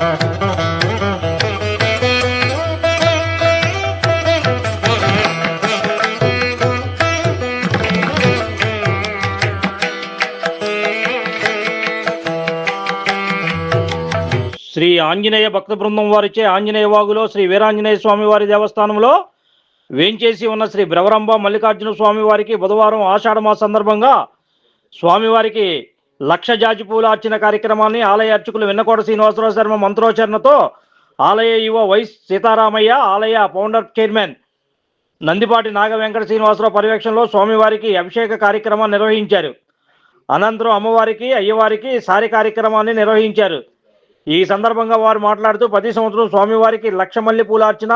శ్రీ ఆంజనేయ భక్త బృందం వారిచే ఆంజనేయ వాగులో శ్రీ వీరాంజనేయ స్వామి వారి దేవస్థానంలో వేంచేసి ఉన్న శ్రీ బ్రవరంబ మల్లికార్జున స్వామి వారికి బుధవారం ఆషాఢ మాస సందర్భంగా స్వామివారికి లక్ష జాజి పూల అర్చన కార్యక్రమాన్ని ఆలయ అర్చకులు వెన్నకోట శ్రీనివాసరావు శర్మ మంత్రోచరణతో ఆలయ యువ వైస్ సీతారామయ్య ఆలయ ఫౌండర్ చైర్మన్ నందిపాటి నాగ వెంకట శ్రీనివాసరావు పర్యవేక్షణలో స్వామివారికి అభిషేక కార్యక్రమాన్ని నిర్వహించారు. అనంతరం అమ్మవారికి అయ్యవారికి సారి కార్యక్రమాన్ని నిర్వహించారు. ఈ సందర్భంగా వారు మాట్లాడుతూ ప్రతి సంవత్సరం స్వామివారికి లక్ష మల్లి పూలార్చన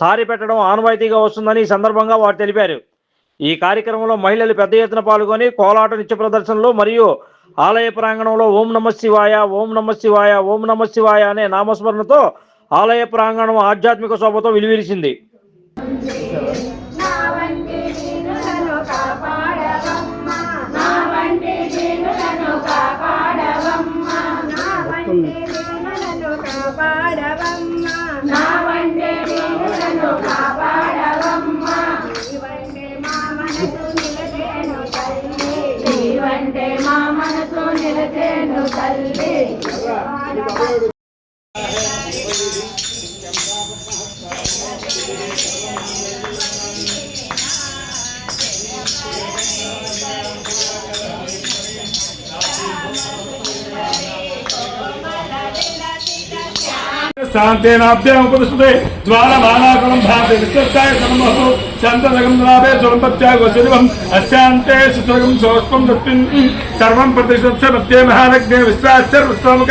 సారి పెట్టడం ఆనవాయితీగా వస్తుందని ఈ సందర్భంగా వారు తెలిపారు. ఈ కార్యక్రమంలో మహిళలు పెద్ద ఎత్తున పాల్గొని కోలాట నృత్య ప్రదర్శనలు మరియు ఆలయ ప్రాంగణంలో ఓం నమ శివాయ ఓం నమ శివాయ ఓం నమ శివాయ అనే నామస్మరణతో ఆలయ ప్రాంగణం ఆధ్యాత్మిక శోభతో విలువిరిసింది Thank you. తల్లి శాంతేనాభ్యాముపదిష్టే జ్వాలమాలాకులం భారతి విశ్వస్తాయ సమమహు శాంతదగం లాభే స్వరంపత్యాగో శివం అశాంతే సుతగం సోష్పం దత్తిన్ సర్వం ప్రతిష్ఠ మధ్యే మహానగ్నే విశ్వాసర్ విశ్వముఖ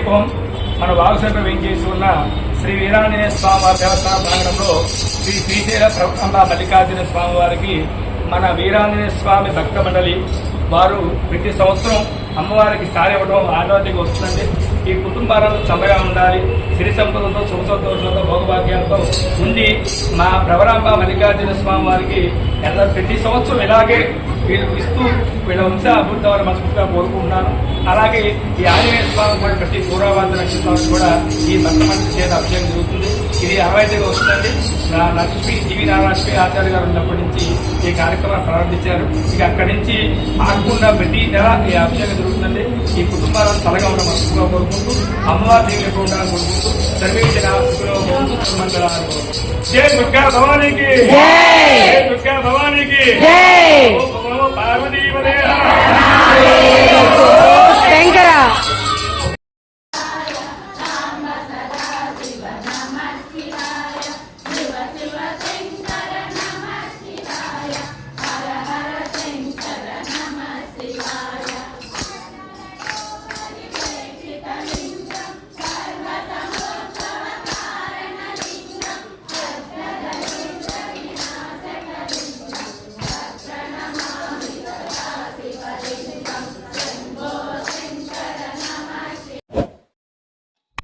వై మన వాగుసంలో వేయించేసి ఉన్న శ్రీ వీరాంజనేయ స్వామి దేవస్థాన ప్రాంగణంలో శ్రీ శ్రీశైల ప్రభుత్వ మల్లికార్జున స్వామి వారికి మన వీరాంజనేయ స్వామి భక్త మండలి వారు ప్రతి సంవత్సరం అమ్మవారికి సారి ఇవ్వడం ఆనవాయితీగా వస్తుందండి. ఈ కుటుంబాలను చల్లగా ఉండాలి. సిరి సంపదలతో సుఖ సంతోషాలతో భోగభాగ్యాలతో ఉండి మా ప్రవరాంబ మల్లికార్జున స్వామి వారికి ఎలా ప్రతి సంవత్సరం ఇలాగే ఇస్తూ వీళ్ళ వంశ అభివృద్ధి మనస్ఫూర్తిగా కోరుకుంటున్నాను. అలాగే ఈ ఆంజనేయ స్వామి కూడా ప్రతి పూర్వవాద నక్షత్రాలు కూడా ఈ భక్త మంచి చేత అభిషేకం జరుగుతుంది. ఇది అరవైతేగా వస్తుందండి. నా లక్ష్మి టీవీ నారాయణశ్రీ ఆచార్య గారు ఉన్నప్పటి నుంచి ఈ కార్యక్రమాన్ని ప్రారంభించారు. ఇక అక్కడి నుంచి ఆగకుండా ప్రతి నెల ఈ అభిషేకం జరుగుతుంది ఈ కుటుంబాలను తలగా ఉన్న మనసుగా కోరుకుంటూ అమ్మవారి దేవి ఉండాలని కోరుకుంటూ సర్వేజన మంగళాలు జై దుర్గా భవానీకి! జై! దుర్గా భవానీకి! ఓం నమో